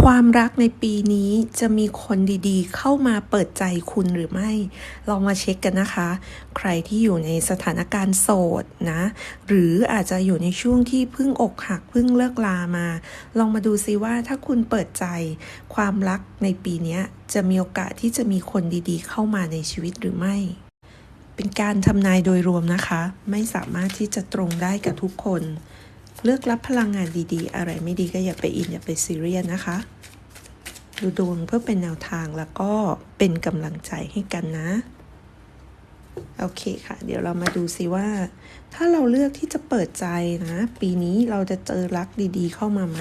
ความรักในปีนี้จะมีคนดีๆ เข้ามาเปิดใจคุณหรือไม่ ลองมาเช็คกันนะคะ ใครที่อยู่ในสถานการณ์โสดนะ หรืออาจจะอยู่ในช่วงที่เพิ่งอกหักเพิ่งเลิกลามา ลองมาดูซิว่าถ้าคุณเปิดใจ ความรักในปีนี้จะมีโอกาสที่จะมีคนดีๆ เข้ามาในชีวิตหรือไม่ เป็นการทำนายโดยรวมนะคะ ไม่สามารถที่จะตรงได้กับทุกคน เลือกรับพลังงานดีๆ อะไรไม่ดีก็อย่าไปอินอย่าไปซีเรียสนะคะ ดูดวงเพื่อเป็นแนวทางแล้วก็เป็นกำลังใจให้กันนะ โอเคค่ะ เดี๋ยวเรามาดูซิว่า ถ้าเราเลือกที่จะเปิดใจนะ ปีนี้เราจะเจอรักดีๆ เข้ามาไหม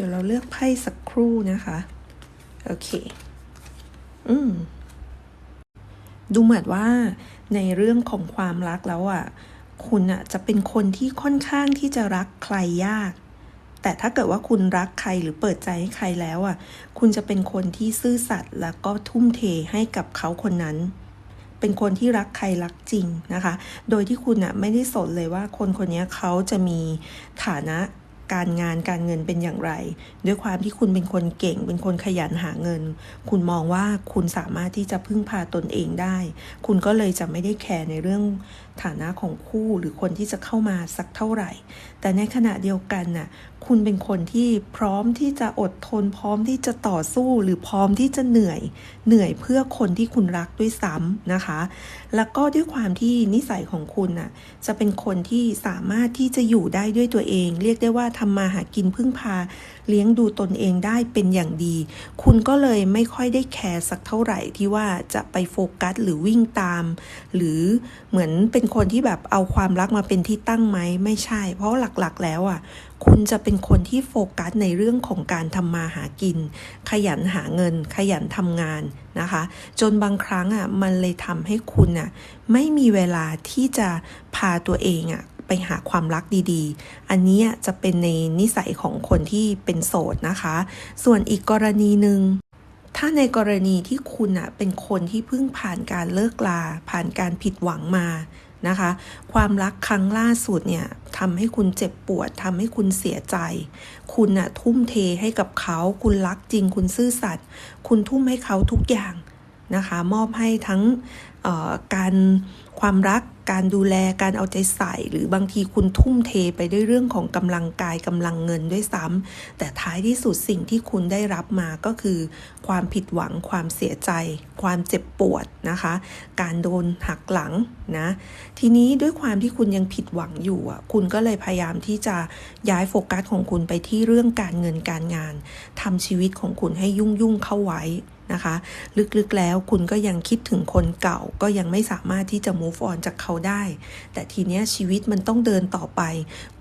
ดี๋ยวเราเลือกไพ่สักครู่นะคะ โอเค อืม ดูเหมือนว่าในเรื่องของความรักแล้วอะ คุณอะจะเป็นคนที่ค่อนข้างที่จะรักใครยาก แต่ถ้าเกิดว่าคุณรักใครหรือเปิดใจให้ใครแล้วอะ คุณจะเป็นคนที่ซื่อสัตย์แล้วก็ทุ่มเทให้กับเขาคนนั้นเป็นคนที่รักใครรักจริงนะคะ โดยที่คุณอะไม่ได้สนเลยว่าคนคนนี้เขาจะมีฐานะ การงานการเงินเป็นอย่างไร ด้วยความที่คุณเป็นคนเก่ง เป็นคนขยันหาเงิน คุณมองว่าคุณสามารถที่จะพึ่งพาตนเองได้ คุณก็เลยจะไม่ได้แคร์ในเรื่องฐานะของคู่หรือคนที่จะเข้ามาสักเท่าไหร่ แต่ในขณะเดียวกันน่ะคุณเป็นคนที่พร้อมที่จะอดทน พร้อมที่จะต่อสู้หรือพร้อมที่จะเหนื่อย เหนื่อยเพื่อคนที่คุณรักด้วยซ้ำนะคะ แล้วก็ด้วยความที่นิสัยของคุณน่ะจะเป็นคนที่สามารถที่จะอยู่ได้ด้วยตัวเอง เรียกได้ว่าทำมาหากินพึ่งพา เลี้ยงดูตนเองได้เป็นอย่างดี คุณก็เลยไม่ค่อยได้แคร์สักเท่าไหร่ที่ว่าจะไปโฟกัสหรือวิ่งตาม หรือเหมือนเป็นคนที่แบบเอาความรักมาเป็นที่ตั้งไหมไม่ใช่ เพราะหลักๆ แล้วอะคุณจะเป็นคนที่โฟกัสในเรื่องของการทำมาหากิน ขยันหาเงิน ขยันทำงานนะคะ จนบางครั้งอะมันเลยทำให้คุณอะไม่มีเวลาที่จะพาตัวเองอะ ไปหาความรักดีๆ อันนี้จะเป็นในนิสัยของคนที่เป็นโสดนะคะ ส่วนอีกกรณีหนึ่งถ้าในกรณีที่คุณอะเป็นคนที่เพิ่งผ่านการเลิกลา ผ่านการผิดหวังมานะคะ ความรักครั้งล่าสุดเนี่ยทำให้คุณเจ็บปวดทำให้คุณเสียใจ คุณน่ะทุ่มเทให้กับเขา คุณรักจริง คุณซื่อสัตย์คุณทุ่มให้เขาทุกอย่างนะคะ มอบให้ทั้งการความรัก การดูแลการเอาใจใส่ หรือบางทีคุณทุ่มเทไปด้วยเรื่องของกำลังกายกำลังเงินด้วยซ้ำแต่ท้ายที่สุดสิ่งที่คุณได้รับมาก็คือ ความผิดหวังความเสียใจ ความเจ็บปวดนะคะ การโดนหักหลังนะทีนี้ด้วยความที่คุณยังผิดหวังอยู่อะคุณก็เลยพยายามที่จะย้ายโฟกัสของคุณไปที่เรื่องการเงินการงานทำชีวิตของคุณให้ยุ่งยุ่งเข้าไว้ นะคะ ลึกๆแล้วคุณก็ยังคิดถึงคนเก่าก็ยังไม่สามารถที่จะ move on จากเขาได้ แต่ทีเนี้ยชีวิตมันต้องเดินต่อไป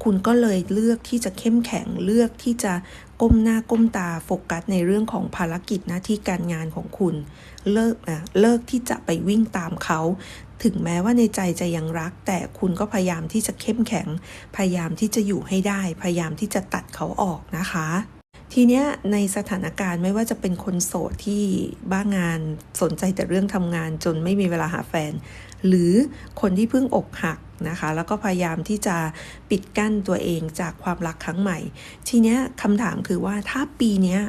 คุณก็เลยเลือกที่จะเข้มแข็งเลือกที่จะก้มหน้าก้มตาโฟกัสในเรื่องของภารกิจหน้าที่การงานของคุณ เลิกนะเลิกที่จะไปวิ่งตามเขา ถึงแม้ว่าในใจจะยังรัก แต่คุณก็พยายามที่จะเข้มแข็ง พยายามที่จะอยู่ให้ได้ พยายามที่จะตัดเขาออกนะคะ ทีเนี้ยในสถานการณ์ไม่ว่าจะเป็นคนโสดที่บ้างานสนใจแต่เรื่องทำงานจนไม่มีเวลาหาแฟน หรือคนที่เพิ่งอกหักนะคะ แล้วก็พยายามที่จะปิดกั้นตัวเองจากความรักครั้งใหม่ ทีเนี้ยคำถามคือว่าถ้าปีเนี้ย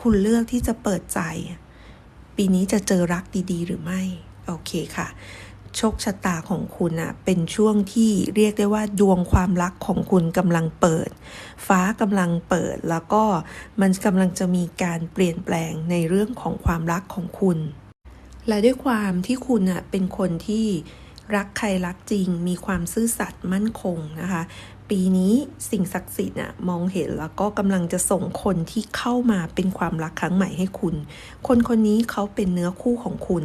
คุณเลือกที่จะเปิดใจ ปีนี้จะเจอรักดีๆ หรือไม่ โอเคค่ะ โชคชะตาของคุณอะเป็นช่วงที่เรียกได้ว่าดวงความรักของคุณกำลังเปิด ฟ้ากำลังเปิด แล้วก็มันกำลังจะมีการเปลี่ยนแปลงในเรื่องของความรักของคุณ และด้วยความที่คุณอะเป็นคนที่ รักใครรักจริง มีความซื่อสัตย์มั่นคงนะคะ ปีนี้สิ่งศักดิ์สิทธิ์น่ะมองเห็นแล้วก็กำลังจะส่งคนที่เข้ามาเป็นความรักครั้งใหม่ให้คุณ คนคนนี้เขาเป็นเนื้อคู่ของคุณ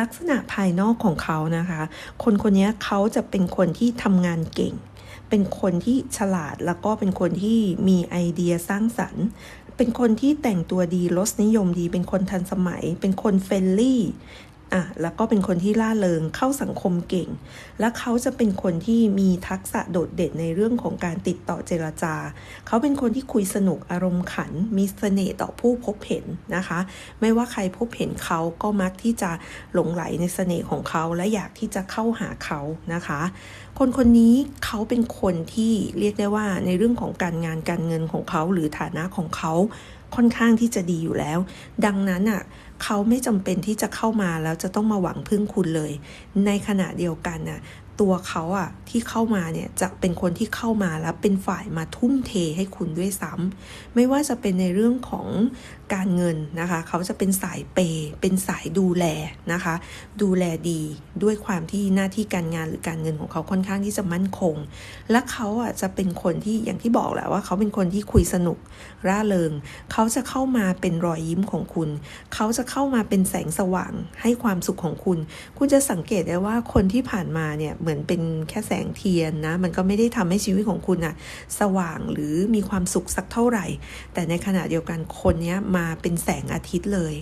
ลักษณะภายนอกของเขานะคะ คนคนนี้เขาจะเป็นคนที่ทำงานเก่ง เป็นคนที่ฉลาดแล้วก็เป็นคนที่มีไอเดียสร้างสรรค์ เป็นคนที่แต่งตัวดีรสนิยมดี เป็นคนทันสมัย เป็นคนเฟรนลี่ อะแล้วก็เป็นคนที่ล่าเริงเข้าสังคมเก่ง และเขาจะเป็นคนที่มีทักษะโดดเด่นในเรื่องของการติดต่อเจรจา เขาเป็นคนที่คุยสนุกอารมณ์ขัน มีเสน่ห์ต่อผู้พบเห็นนะคะ ไม่ว่าใครพบเห็นเขาก็มักที่จะหลงไหลในเสน่ห์ของเขาและอยากที่จะเข้าหาเขานะคะ คนคนนี้เขาเป็นคนที่เรียกได้ว่าในเรื่องของการงานการเงินของเขาหรือฐานะของเขา ค่อนข้างที่จะดีอยู่แล้ว ดังนั้นอะเขาไม่จำเป็นที่จะเข้ามาแล้วจะต้องมาหวังพึ่งคุณเลย ในขณะเดียวกันน่ะ ตัวเขาอะที่เข้ามาเนี่ยจะเป็นคนที่เข้ามาแล้วเป็นฝ่ายมาทุ่มเทให้คุณด้วยซ้ำไม่ว่าจะเป็นในเรื่องของการเงินนะคะ เขาจะเป็นสายเปย์เป็นสายดูแลนะคะ ดูแลดีด้วยความที่หน้าที่การงานหรือการเงินของเขาค่อนข้างที่จะมั่นคง และเขาอะจะเป็นคนที่อย่างที่บอกแหละว่า เขาเป็นคนที่คุยสนุกร่าเริง เขาจะเข้ามาเป็นรอยยิ้มของคุณ เขาจะเข้ามาเป็นแสงสว่างให้ความสุขของคุณ คุณจะสังเกตได้ว่าคนที่ผ่านมาเนี่ยเหมือนเป็นแค่แสงเทียนนะ มันก็ไม่ได้ทำให้ชีวิตของคุณอะสว่างหรือมีความสุขสักเท่าไหร่ แต่ในขณะเดียวกันคนเนี้ยมาเป็นแสงอาทิตย์เลย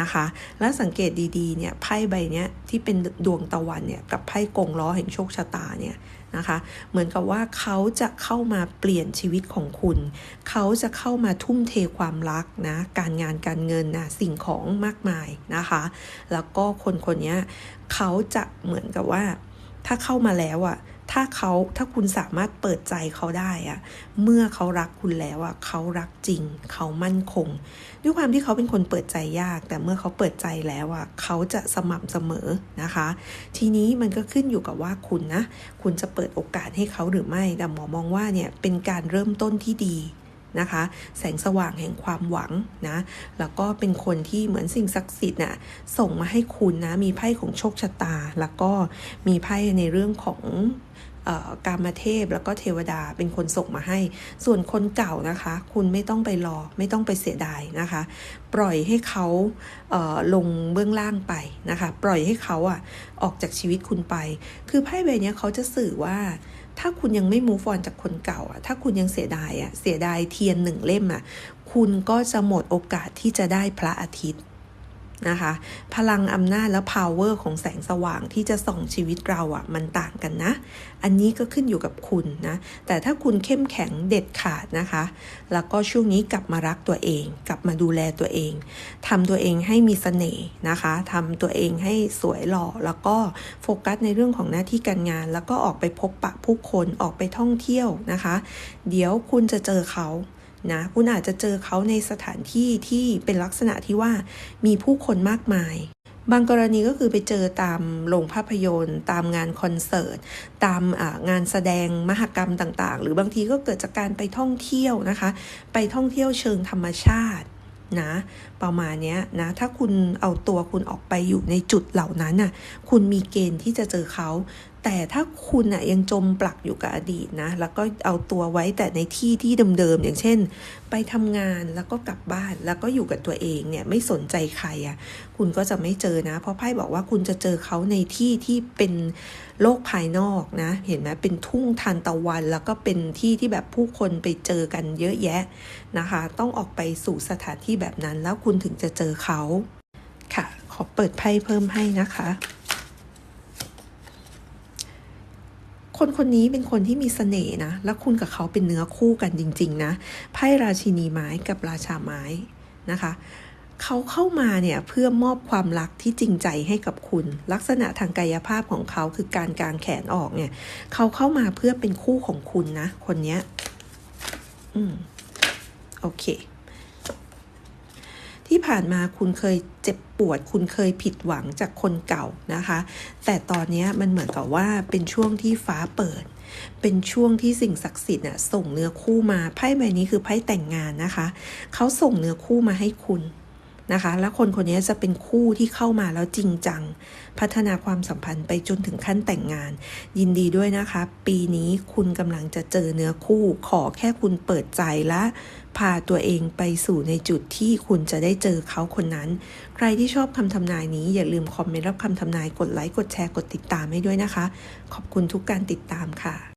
นะคะ แล้วสังเกตดีๆเนี่ยไพ่ใบเนี้ยที่เป็นดวงตะวันเนี่ยกับไพ่กงล้อแห่งโชคชะตาเนี่ยนะคะ เหมือนกับว่าเขาจะเข้ามาเปลี่ยนชีวิตของคุณ เขาจะเข้ามาทุ่มเทความรักนะ การงานการเงินนะสิ่งของมากมายนะคะ แล้วก็คนคนนี้เขาจะเหมือนกับว่า ถ้าเข้ามาแล้วอะถ้าเขาถ้าคุณสามารถเปิดใจเขาได้อะเมื่อเขารักคุณแล้วอะเขารักจริง เขามั่นคง ด้วยความที่เขาเป็นคนเปิดใจยาก แต่เมื่อเขาเปิดใจแล้วอะเขาจะสม่ำเสมอนะคะ ทีนี้มันก็ขึ้นอยู่กับว่าคุณนะ คุณจะเปิดโอกาสให้เขาหรือไม่แต่หมอมองว่าเนี่ยเป็นการเริ่มต้นที่ดี นะคะ แสงสว่างแห่งความหวังนะ แล้วก็เป็นคนที่เหมือนสิ่งศักดิ์สิทธิ์น่ะส่งมาให้คุณนะ มีไพ่ของโชคชะตา แล้วก็มีไพ่ในเรื่องของออการมาเทพแล้วก็เทวดาเป็นคนส่งมาให้ ส่วนคนเก่านะคะ คุณไม่ต้องไปรอ ไม่ต้องไปเสียดายนะคะ ปล่อยให้เขาเลงเบื้องล่างไปนะคะ ปล่อยให้เขาอะออกจากชีวิตคุณไป คือไพ่ใบนี้เขาจะสื่อว่า ถ้าคุณยังไม่ move on จากคนเก่าอะถ้าคุณยังเสียดายอะเสียดายเทียนหนึ่งเล่มอะคุณก็จะหมดโอกาสที่จะได้พระอาทิตย์ นะคะ พลังอำนาจและ power ของแสงสว่างที่จะส่องชีวิตเราอะ มันต่างกันนะ อันนี้ก็ขึ้นอยู่กับคุณนะ แต่ถ้าคุณเข้มแข็งเด็ดขาดนะคะ แล้วก็ช่วงนี้กลับมารักตัวเอง กลับมาดูแลตัวเอง ทำตัวเองให้มีเสน่ห์นะคะทำตัวเองให้สวยหล่อ แล้วก็โฟกัสในเรื่องของหน้าที่การงาน แล้วก็ออกไปพบปะผู้คน ออกไปท่องเที่ยวนะคะ เดี๋ยวคุณจะเจอเขา นะคุณอาจจะเจอเขาในสถานที่ที่เป็นลักษณะที่ว่ามีผู้คนมากมาย บางกรณีก็คือไปเจอตามโรงภาพยนตร์ ตามงานคอนเสิร์ต ตามงานแสดงมหกรรมต่างๆ หรือบางทีก็เกิดจากการไปท่องเที่ยวนะคะ ไปท่องเที่ยวเชิงธรรมชาตินะประมาณนี้นะถ้าคุณเอาตัวคุณออกไปอยู่ในจุดเหล่านั้นน่ะคุณมีเกณฑ์ที่จะเจอเขา แต่ถ้าคุณอะยังจมปลักอยู่กับอดีตนะ แล้วก็เอาตัวไว้แต่ในที่ที่เดิมๆอย่างเช่น ไปทำงานแล้วก็กลับบ้านแล้วก็อยู่กับตัวเองเนี่ยไม่สนใจใครอะคุณก็จะไม่เจอนะ เพราะไพ่บอกว่าคุณจะเจอเขาในที่ที่เป็นโลกภายนอกนะ เห็นไหมเป็นทุ่งทานตะวัน แล้วก็เป็นที่ที่แบบผู้คนไปเจอกันเยอะแยะนะคะ ต้องออกไปสู่สถานที่แบบนั้น แล้วคุณถึงจะเจอเขาค่ะ ขอเปิดไพ่เพิ่มให้นะคะ คนคนนี้เป็นคนที่มีเสน่ห์นะ แล้วคุณกับเขาเป็นเนื้อคู่กันจริง ๆ นะ ไพ่ราชินีไม้กับราชาไม้นะคะเขาเข้ามาเนี่ยเพื่อมอบความรักที่จริงใจให้กับคุณ ลักษณะทางกายภาพของเขาคือการกางแขนออกเนี่ย เขาเข้ามาเพื่อเป็นคู่ของคุณนะ คนเนี้ย อืม โอเค ที่ผ่านมาคุณเคยเจ็บปวด คุณเคยผิดหวังจากคนเก่านะคะ แต่ตอนนี้มันเหมือนกับว่าเป็นช่วงที่ฟ้าเปิด เป็นช่วงที่สิ่งศักดิ์สิทธิ์น่ะส่งเนื้อคู่มาไพ่ใบนี้คือไพ่แต่งงานนะคะ เขาส่งเนื้อคู่มาให้คุณนะคะ แล้วคนคนนี้จะเป็นคู่ที่เข้ามาแล้วจริงจัง พัฒนาความสัมพันธ์ไปจนถึงขั้นแต่งงาน ยินดีด้วยนะคะ ปีนี้คุณกำลังจะเจอเนื้อคู่ ขอแค่คุณเปิดใจและ พาตัวเองไปสู่ในจุดที่คุณจะได้เจอเขาคนนั้น ใครที่ชอบคำทำนายนี้อย่าลืมคอมเมนต์รับคำทำนายกดไลค์กดแชร์กดติดตามให้ด้วยนะคะ ขอบคุณทุกการติดตามค่ะ